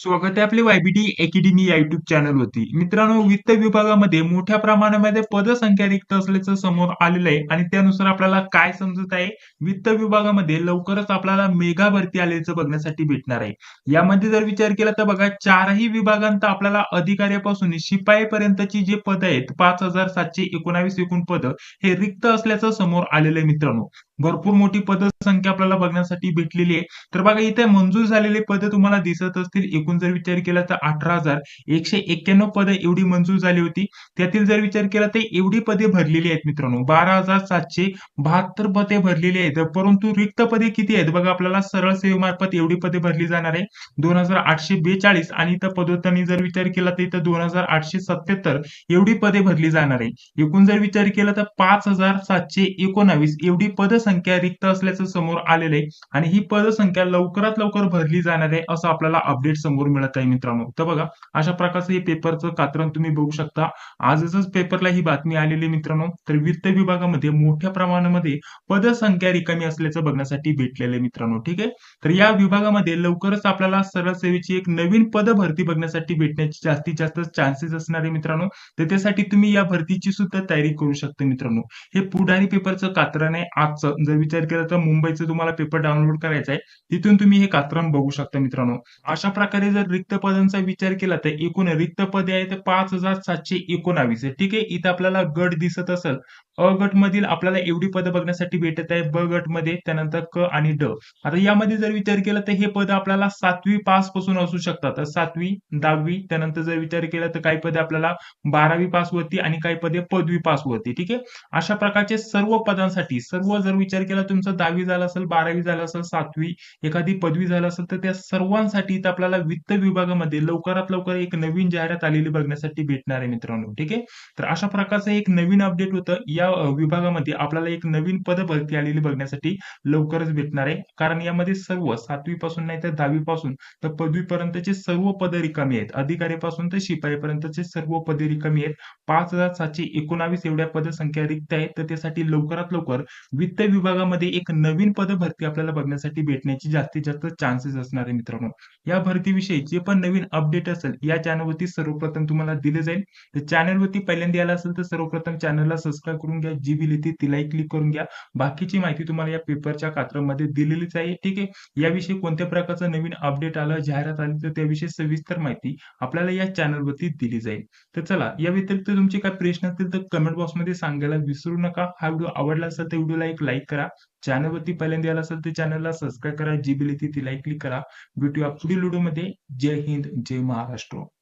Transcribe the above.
स्वागत आहे आपले वायबीटी अकॅडमी या युट्यूब चॅनल होती मित्रांनो वित्त विभागामध्ये मोठ्या प्रमाणामध्ये पदसंख्या रिक्त असल्याचं समोर आलेलं आहे आणि त्यानुसार आपल्याला काय समजत आहे? वित्त विभागामध्ये लवकरच आपल्याला मेगा भरती आल्याचं बघण्यासाठी भेटणार आहे. यामध्ये जर विचार केला तर बघा चारही विभागांत आपल्याला अधिकाऱ्यापासून शिपाईपर्यंतची जे पद आहेत पाच हजार सातशे एकोणावीस एकूण पद हे रिक्त असल्याचं समोर आलेलं आहे मित्रांनो. भरपूर मोठी पदसंख्या आपल्याला बघण्यासाठी भेटलेली आहे. तर बघा इथे मंजूर झालेले पद तुम्हाला दिसत असतील. एकूण जर विचार केला तर अठरा हजार एकशे एक्क्याण्णव पदं एवढी मंजूर झाली होती. त्यातील जर विचार केला तर एवढी पदे भरलेली आहेत मित्रांनो. बारा हजार सातशे बहात्तर पदे भरलेली आहेत. परंतु रिक्त पदे किती आहेत? बघा आपल्याला सरळ सेवेमार्फत एवढी पदे भरली जाणार आहे. दोन हजार आठशे बेचाळीस आणि इथं पदोत्तरनी जर विचार केला तर इथं दोन हजार आठशे सत्याहत्तर एवढी पदे भरली जाणार आहे. एकूण जर विचार केला तर पाच हजार सातशे एकोणावीस एवढी पदसंख्या रिक्त असल्याचं समोर आलेलं आहे. आणि ही पदसंख्या लवकरात लवकर भरली जाणार आहे असं आपल्याला अपडेट समोर मिळत आहे मित्रांनो. तर बघा अशा प्रकारचं हे पेपरचं कात्रण तुम्ही बघू शकता. आजच पेपरला ही बातमी आलेली आहे मित्रांनो. तर वित्त विभागामध्ये मोठ्या प्रमाणामध्ये पदसंख्या रिकामी असल्याचं बघण्यासाठी भेटलेलं आहे मित्रांनो. ठीक आहे? तर या विभागामध्ये लवकरच आपल्याला सरळ सेवेची एक नवीन पद भरती बघण्यासाठी भेटण्याची जास्तीत जास्त चान्सेस असणार आहे मित्रांनो. तर त्यासाठी तुम्ही या भरतीची सुद्धा तयारी करू शकता मित्रांनो. हे पुढारी पेपरचं कात्रण आहे आजचं. जर विचार केला तर मुंबईचं तुम्हाला पेपर डाउनलोड करायचा आहे तिथून तुम्ही हे कात्रण बघू शकता मित्रांनो. अशा प्रकारे जर रिक्त पदांचा विचार केला तर एकूण रिक्त पदे आहे तर पाच हजार सातशे एकोणावीस. आहे ठीक आहे इथं आपल्याला गट दिसत असेल. अ गट मधील आपल्याला एवढी पदं बघण्यासाठी भेटत आहे ब गटमध्ये त्यानंतर क आणि ड. आता यामध्ये जर विचार केला तर हे पद आपल्याला सातवी पासपासून असू शकतात. सातवी दहावी त्यानंतर जर विचार केला तर काही पदे आपल्याला बारावी पास वरती आणि काही पदे पदवी पास वरती. ठीक आहे अशा प्रकारचे सर्व पदांसाठी सर्व जर विचार केला तुमचं दहावी झालं असेल बारावी झालं असेल सातवी एखादी पदवी झालं असेल तर त्या सर्वांसाठी इथं आपल्याला वित्त विभागामध्ये लवकरात लवकर एक नवीन जाहिरात आलेली बघण्यासाठी भेटणार आहे मित्रांनो ठीक आहे? तर अशा प्रकारचं एक नवीन अपडेट होतं. या विभागामध्ये आपल्याला एक नवीन पद भरती आलेली बघण्यासाठी लवकरच भेटणार आहे. कारण यामध्ये सर्व सातवी पासून नाही तर दहावी पासून तर पदवीपर्यंतचे सर्व पद रिकामी आहेत. अधिकारीपासून तर शिपाईपर्यंतचे सर्व पदे रिकामी आहेत. पाच हजार सातशे एकोणावीस एवढ्या पदसंख्या रिक्त आहेत. तर त्यासाठी लवकरात लवकर वित्त विभागामध्ये एक नवीन पद भरती आपल्याला बघण्यासाठी भेटण्याची जास्तीत जास्त चान्सेस असणार आहे मित्रांनो. या भरतीविषयी जे पण नवीन अपडेट असेल या चॅनलवरती सर्वप्रथम तुम्हाला दिले जाईल. तर चॅनलवरती पहिल्यांदा आला असेल तर सर्वप्रथम चॅनलला सबस्क्राईब करून घ्या. जी बिल येते तिलाही क्लिक करून घ्या. बाकीची माहिती तुम्हाला या पेपरच्या कात्रामध्ये दिलेलीच आहे. ठीक आहे? याविषयी कोणत्या प्रकारचं नवीन अपडेट आलं जाहिरात आली तर त्याविषयी सविस्तर माहिती आपल्याला या चॅनलवरती दिली जाईल. तर चला या व्यतिरिक्त तुमचे काय प्रश्न असतील तर कमेंट बॉक्समध्ये सांगायला विसरू नका. हा व्हिडिओ आवडला असेल तर व्हिडिओला एक लाईक करा. चॅनलवरती पहिल्यांदा आला असेल तर चॅनलला सबस्क्राईब करा. जी बिल येते तिलाही क्लिक करा. भेटूया पुढील व्हिडिओमध्ये जय हिंद जय महाराष्ट्र.